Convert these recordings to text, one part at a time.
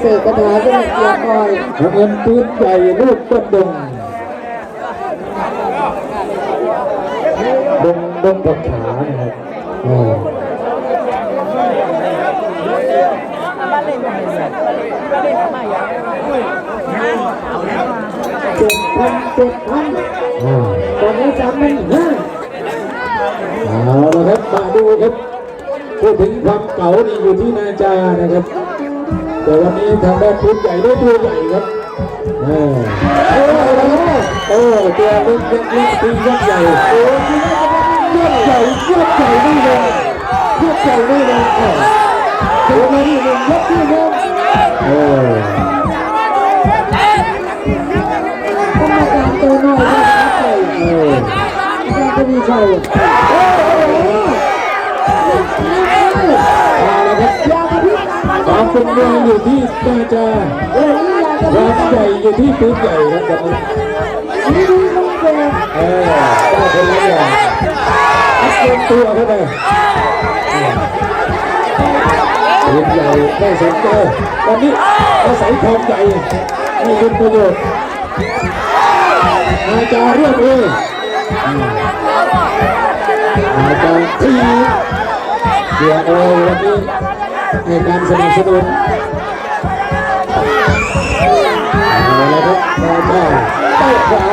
เสกคาถาขึ้นมาเกียร์คอยน้ำเงินปืนใหญ่ลูกต้นดงดงดงกับขานะครับเจ็ดพันเจ็ดพันตอนนี้สามพันห้าเอาละครับมาดูครับพูดถึงความเก่านี่อยู่ที่นาจานะครับ แต่วันนี้ทางด้านปืนใหญ่ได้ตัวใหญ่ครับอ่าโอ้โหตัวเล็กเล็กเล็กตียักษ์ใหญ่โอ้ยักษ์ใหญ่ยักษ์ใหญ่ไม่เลยยักษ์ใหญ่ไม่เลยอ่าตัวนี้หนึ่งยักษ์ที่หนึ่งโอ้กรรมการตัวน้อยนะครับใส่โอ้ยังจะมีชัยโอ้โหนักนักเลย เอาละครับ ยากระพริบ ความเป็นอยู่ที่นาจาร้ากระคพริวาบมใหญ่อยู่ที่ปืนใหญ่ครับตอนนี้เออได้คนละอย่างอัดเต็มตัวเข้าไปปืนใหญ่ไม่สนใจวันนี้อาศัยความใหญ่ให้เป็นประโยชน์อาจารย์เรียกเอืมอาจารย์ที่เสียโอวันนี้ ให้การสนับสนุนเอาละครับอาจารย์เตะขวา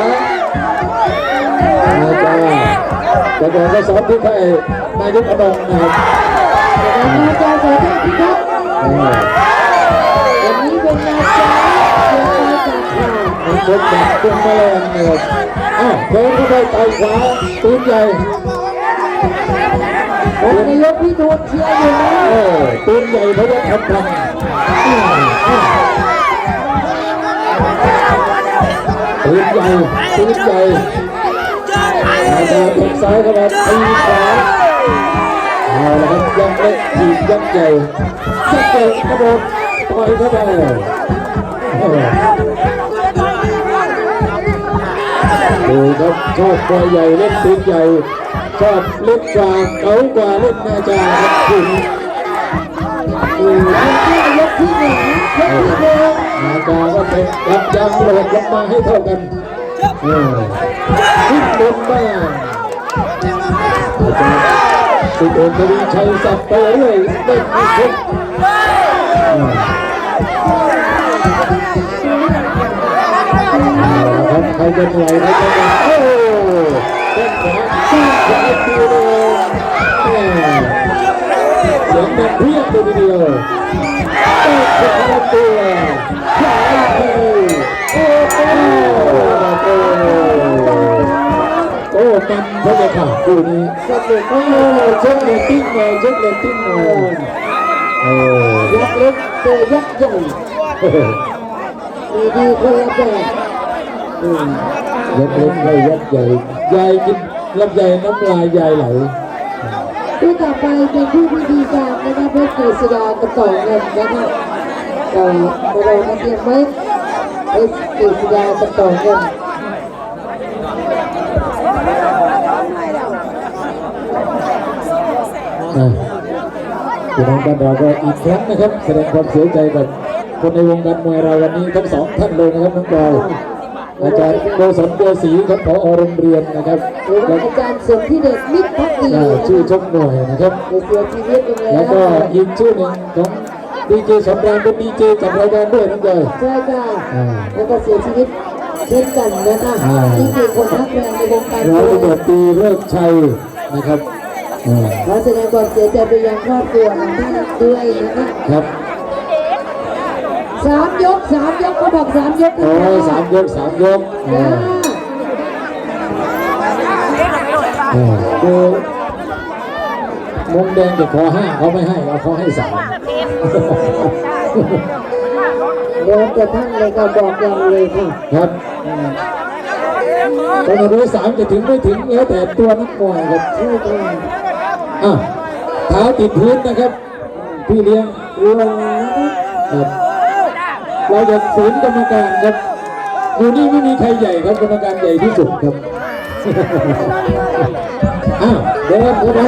อาจารย์แต่ก่อนก็สอนที่ใครนายกอดงนะครับนาจาสายพิทักษ์เออวันนี้เป็นนาจาเสียไปจากาวมันชกแบบตัวแมลงนะครับอ้าวเดินเข้าไปต่อยขวาตูนใหญ่ ผมนายกพี่ทูนเชียร์อยู่นะเออตูนใหญ่เพราะว่าทำทำอ้าวอ้าวตูนใหญ่ตูนใหญ่อาจารย์แทงซ้ายเข้ามาตีขวาเอาละครับยักษ์เล็กจีบยักษ์ใหญ่ยักษ์ใหญ่กระโดดต่อยเข้าไป ดูครับชอบตัวใหญ่เล่นปืนใหญ่ชอบเล่นกว่าเก๋ากว่าเล่นนาจาครับคุณอืมที่นายกที่หนึ่งยกที่หนึ่งนาจาก็เป็นรับยางโหลดลงมาให้เท่ากันเออขึ้นบนบ้างอาจารย์สุดโอนทวีชัยสับไปเรื่อยเล่นไม่ครบ จะเหนื่อยใครจะเหลโอ้เล่นขวาสู้ขวาตีเลยแม่เสียงดังเพียบเลยทีเดียวเตะขวาตัวขวาเลยโอ้โหโอ้โอ้มันพระเจ้าค่ะคู่นี้สนุกโอ้เช็คเรตติ้งหน่อยเช็คเรตติ้งหน่อยโอ้ยักษ์เล็กเจอยักษ์ใหญ่ดีดีคนละแบบ ยักษ์เล็กไม่ยักษ์ใหญ่ยายกินลำไยน้ำลายยายไหลผู้ต่อไปเป็นผู้พิธีการนะครับเพชรเกษดากระต่อเงินนะครับก็เรามาเตรียมไว้เพชรเกษดากระต่อเงินอะพี่น้องบ้านเราก็อีกครั้งนะครับ แสดงความเสียใจกับคนในวงการมวยเราวันนี้ทั้งสองท่านเลยนะครับน้องบอย อาจารย์โกศลโกศรีครับผอโรงเรียนนะครับหรือว่าอาจารย์สมที่เด็กมิตรพักดีอ่าชื่อชกหน่วยนะครับในเสียชีวิตไปแล้แล้ววก็อีกชื่อหนึ่งของดีเจสำราญเป็นดีเจจัดรายการด้วยน้องบอยใช่ค่ะอ่าแล้วก็เสียชีวิตเช่นกันนะคะอ่านี่คือคนทักแรงในวงการร้อยมวยตำรวจตรีเลิกชัยนะครับอ่าขอแสดงความเสียใจไปยังครอบครัวของท่านด้วยนะคะครับ สามยกสามยกเขาบอกสามยกโอ้ยสามยกสามยกจ้าอ่าอ่าคือมงแดงจะขอห้าเขาไม่ให้เอาเขาให้สามเดี๋ยวจะท่านเลยก็บอกอย่างเลยค่ะครับอืมตอนนี้สามจะถึงไม่ถึงแล้วแต่ตัวนักมวยครับใช่ค่ะอะเท้าติดพื้นนะครับ พี่เลี้ยงรวมนะคะครับ เราจะฝืนกรรมการครับอยู่นี่ไม่มีใครใหญ่ครับกรรมการใหญ่ที่สุดครับอ้าวเดินเข้าไป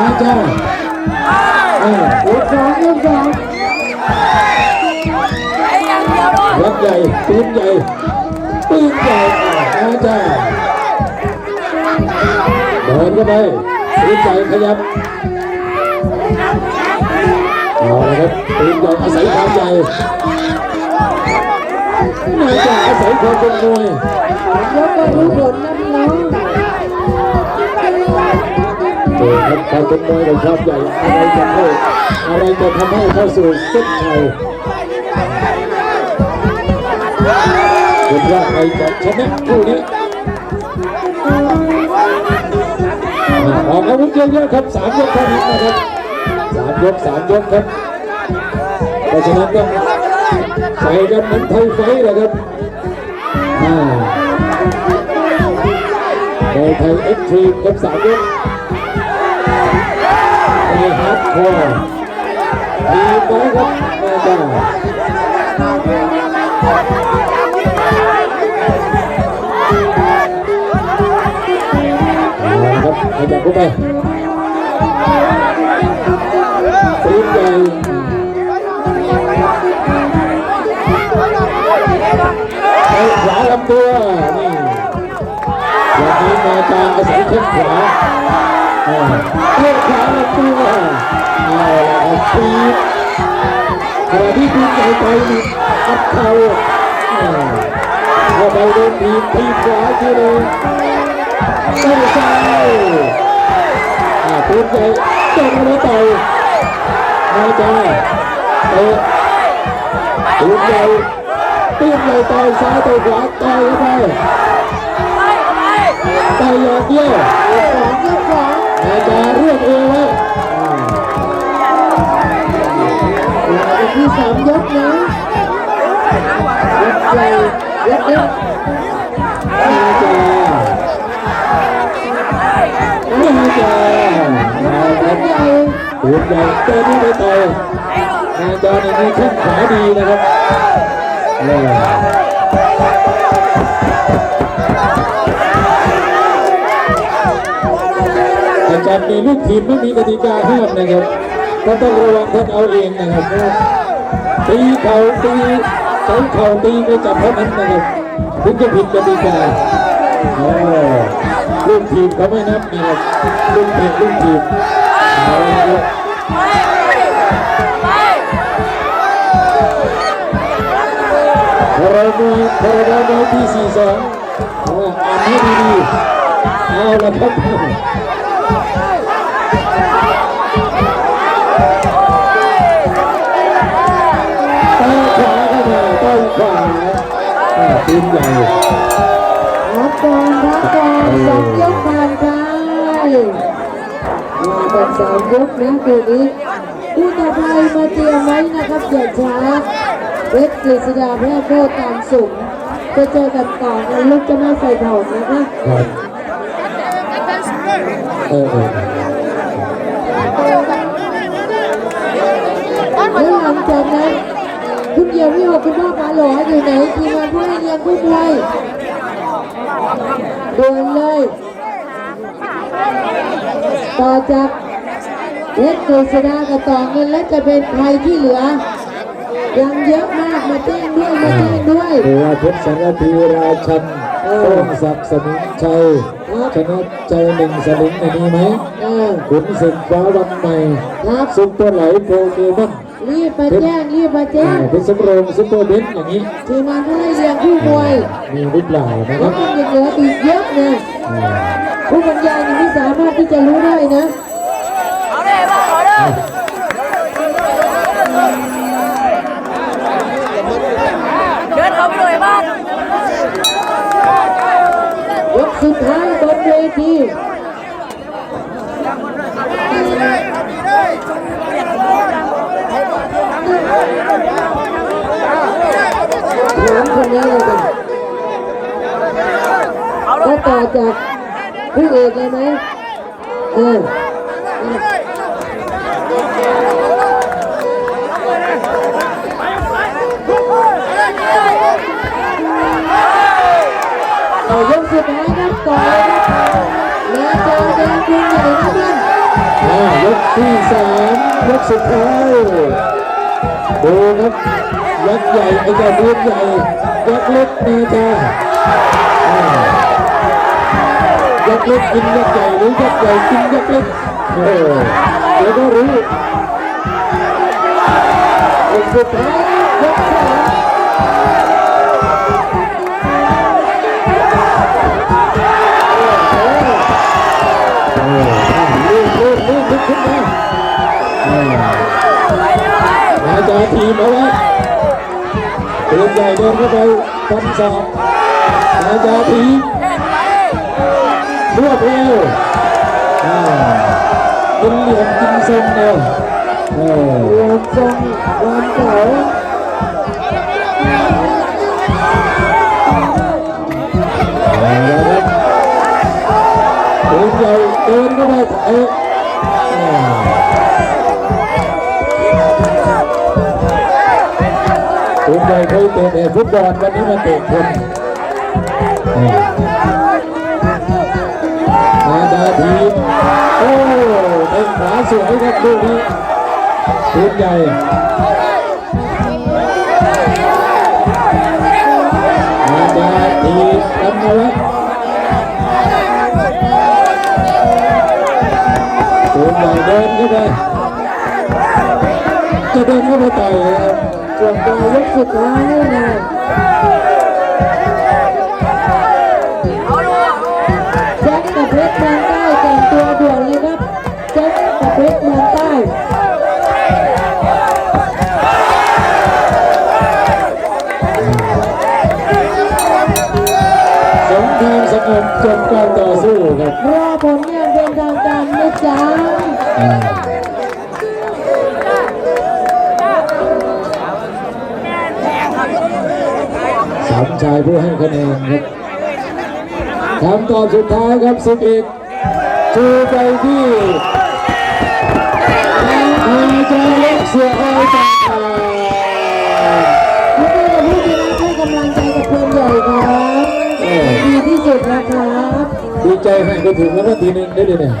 อาจารย์อ้าวยกสองยกสองเยักษ์ใหญ่ปืนใหญ่ปืนใหญ่อ่าอาจารย์เดินเข้าไปปืนใหญ่ขยับเอาละครับปืนใหญ่อาศัยความใหญ่ น่าจะอาศัยความเป็นมวยยกก็รู้ผลนะพี่น้องเจอครับความเป็นมวยกับความใหญ่อะไรจะเข้อะไรจะทำให้เข้าสู่เส้นชัยเป็นว่าใครจะชนะคู่นี้ออกอาวุธเยอะๆครับสามยกเท่านั้นนะครับสามยกสามยกครับเพราะฉะนั้นต้อง ใส่กันเหมือนไทยไฟท์เลยครับอ่าโดยไทยเอ็กซ์ตรีมครับสามยกไทยฮาร์ดคอร์ทีมไว้ครับแม่จ้าเอาละครับขยับเข้าไปปืนใหญ่ไป ขวาลำตัวนี่วันนี้มาจาอาศัยแข้งขวาเลี้ยวขวาลำตัวเอาละตีขณะที่ปืนใหญ่ไปนี่อัดเข่าอ่าเข้าไปโดนทีบทีบขวาทีหนึงเต้นซ้ายอ่าปืนใหญ่เต้นแล้วต่อยมาจ้าเตะ ปืนใหญ่ปืนใหญ่ต่อยซ้ายต่อยขวาต่อยเข้าไปต่อยอย่างเดียวสองยกสองมาจ้าเรียกเอวไว้อ่ามาเป็นที่สามยกนะยกใหญ่ยกเล็กมาจ้ามาจ้ามาครับใหญ่ปืนใหญ่เต้นไม่ต่ อยจ้าในนี้แข้งขวาดีนะครับอาจารย์มีลูกทีมไม่มีกติกาห้ามนะครับก็ต้องระวังท่านเอาเองนะครับตีเข่าตีใช้เข่าตีไม่จับเท่านั้นนะครับถึงจะผิดกติกาลูกทีมเขาไม่นับนะครับลูกทีมลูกทีม พรบพรบที่สี่สองอ่านให้ดีๆเอาละครับต้อยขวาเข้ามาต้อยขวาอ่าทีมใหญ่พักก่อนพักก่อนสองยกผ่านไปมาเป็นสามยกนะคืนนี้ผู้ต่อไปมาเตรียมไว้นะครับอย่าช้า เพชรกฤษดาแพร่โคตรตามสุขจะเจอกันต่อในลูกจะมาใส่ถอดนะคะครับเออเออแล้วหลังจากนั้นคุณเดียวพี่หกคุณพ่อปาหลออยู่ไหนทีมงานผู้ให้เรียนผู้มวยด่วนเลย ต่อจากเพชรกฤษดากับต่อเงินและจะเป็นใครที่เหลือ ยังเยอะมากมาแจ้งด้วยมาแจ้งด้วยหรือว่าเพชรสารพีราชันเออโต้งศักดิ์สมิงชัยครับชนะใจหนึ่งสลิงอันนี้ไหมเออขุนศึกฟ้าวันใหม่ครับซุปเปอร์ไหลโปรเกมอนรีบมาแจ้งรีบมาแจ้อ่างเพชรสำโรงซุปเปอร์เบนซ์อย่างนี้ทีมงานผู้ให้เรียนผู้มวยมีหรือเปล่านะเพครัราะบมันยังเหลืออีกเยอะนะอ่าผู้บรรยายนี่ไม่สามารถที่จะรู้ได้นะเจากผู้เอกเลยไหมเออต่อยกสุดท้ายนะต่อเลยนะแล้วเจอแดงคุณใหญ่นะเพื่อนยกที่สามยกสุดท้ายดูครับยักษ์ใหญ่ไอ้เจ้าปืนใหญ่ยักษ์เล็กนาจาอ่า ยักษ์เล็กกินยักษ์ใหญ่หรือยักษ์ใหญ่กินยักษ์เล็กเออเดี๋ยวก็รู้คนสุดท้ายยกสามเออลื่นลื่นลื่นลุกขึ้นมาเอทีมเอาไว้ปืนใหญ่เดินเข้าไปฟันศอกนาจาทีม ทรงความเก่าเอาละครับปืนใหญ่เดินเข้าไโอ้เด้งขวาสวยครับลูกนี้ทีมใหญ่นาดาทีมทำมาแล้วทีมใหญ่เดินเข้าไปจะเดินเข้าไปต่อยเลยครับส่วนปลายยกสุดท้ายนะ คำตอบสุดท้ายครับสิบเอกชูไปที่อาจารย์เล็กเสียอ้อยต่างผู้ที่จะผู้ชนะให้กำลังใจกับเพื่อนใหญ่ครับดีที่สุดนะครับดีใจให้ก็ถึงแล้วก็ทีนึงได้เลยเนี่ย